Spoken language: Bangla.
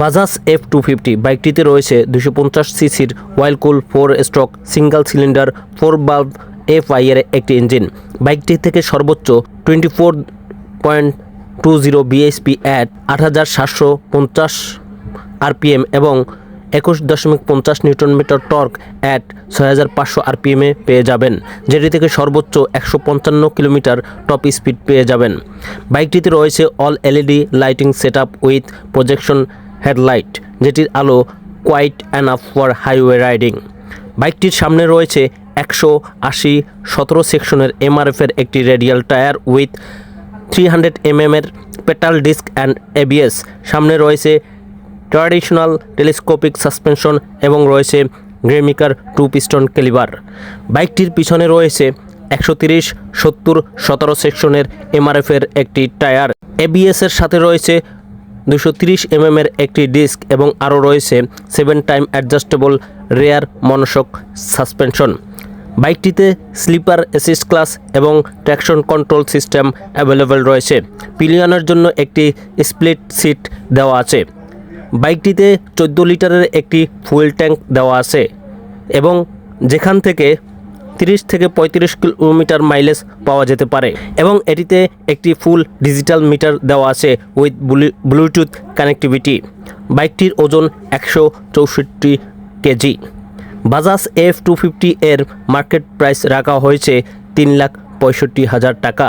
বাজাজ এফ টু ফিফটি বাইকটিতে রয়েছে দুশো পঞ্চাশ সিসির oil cooled four stroke, single cylinder, four bulb F এর একটি ইঞ্জিন। বাইকটি থেকে সর্বোচ্চ twenty four point two zero B S P at আট হাজার সাতশো পঞ্চাশ আরপিএম এবং একুশ দশমিক পঞ্চাশ নিউটন মিটার টর্ক অ্যাট ছয় হাজার পাঁচশো আরপিএমে পেয়ে যাবেন, যেটি থেকে সর্বোচ্চ একশো পঞ্চান্ন কিলোমিটার টপ স্পিড পেয়ে যাবেন। বাইকটিতে রয়েছে all LED lighting set up with projection headlight, যেটির আলো quite enough for highway riding বাইকটির সামনে রয়েছে একশো আশি সতেরো সেকশনের এমআরএফের একটি radial tyre with three hundred এমএমের petal disc and ABS সামনে রয়েছে ট্র্যাডিশনাল টেলিস্কোপিক সাসপেনশন এবং রয়েছে গ্রেমিকার টু পিস্টন ক্যালিবার বাইকটির পিছনে রয়েছে একশো তিরিশ সত্তর সতেরো সেকশনের এমআরএফের একটি টায়ার এবিএস এর সাথে রয়েছে দুশো তিরিশ এমএমের একটি ডিস্ক এবং আরও রয়েছে seven time adjustable rear monoshock suspension. বাইকটিতে slipper assist clutch এবং ট্র্যাকশন কন্ট্রোল সিস্টেম অ্যাভেলেবেল রয়েছে। পিলিয়নের জন্য একটি স্প্লিট সিট দেওয়া আছে। বাইকটিতে চোদ্দ লিটারের একটি ফুয়েল ট্যাঙ্ক দেওয়া আছে এবং যেখান থেকে তিরিশ থেকে পঁয়ত্রিশ কিলোমিটার মাইলেজ পাওয়া যেতে পারে এবং এটিতে একটি ফুল ডিজিটাল মিটার দেওয়া আছে উইথ ব্লুটুথ কানেক্টিভিটি বাইকটির ওজন একশো চৌষট্টি K G. Bajaj F two fifty এর মার্কেট প্রাইস রাখা হয়েছে তিন লাখ পঁয়ষট্টি হাজার টাকা।